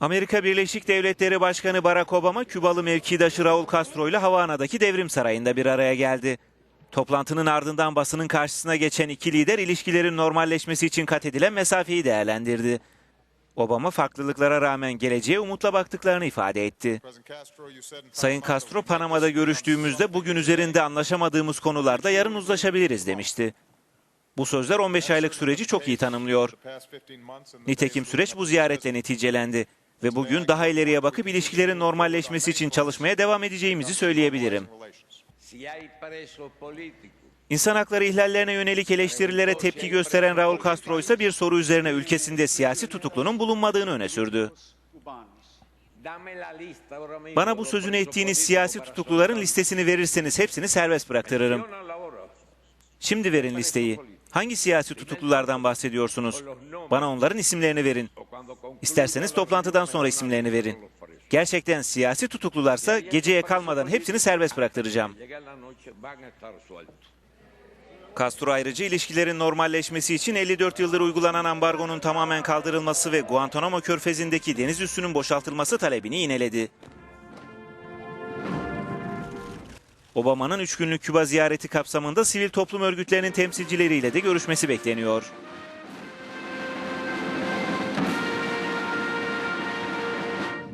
Amerika Birleşik Devletleri Başkanı Barack Obama, Kübalı mevkidaşı Raul Castro ile Havana'daki devrim sarayında bir araya geldi. Toplantının ardından basının karşısına geçen iki lider ilişkilerin normalleşmesi için kat edilen mesafeyi değerlendirdi. Obama farklılıklara rağmen geleceğe umutla baktıklarını ifade etti. Sayın Castro, Panama'da görüştüğümüzde bugün üzerinde anlaşamadığımız konularda yarın uzlaşabiliriz demişti. Bu sözler 15 aylık süreci çok iyi tanımlıyor. Nitekim süreç bu ziyaretle neticelendi ve bugün daha ileriye bakıp ilişkilerin normalleşmesi için çalışmaya devam edeceğimizi söyleyebilirim. İnsan hakları ihlallerine yönelik eleştirilere tepki gösteren Raul Castro ise bir soru üzerine ülkesinde siyasi tutuklunun bulunmadığını öne sürdü. Bana bu sözünü ettiğiniz siyasi tutukluların listesini verirseniz hepsini serbest bıraktırırım. Şimdi verin listeyi. Hangi siyasi tutuklulardan bahsediyorsunuz? Bana onların isimlerini verin. İsterseniz la toplantıdan sonra isimlerini verin. Gerçekten siyasi tutuklularsa geceye kalmadan hepsini serbest bıraktıracağım. Castro ayrıca ilişkilerin normalleşmesi için 54 yıldır uygulanan ambargonun tamamen kaldırılması ve Guantanamo körfezindeki deniz üssünün boşaltılması talebini yineledi. Obama'nın 3 günlük Küba ziyareti kapsamında sivil toplum örgütlerinin temsilcileriyle de görüşmesi bekleniyor.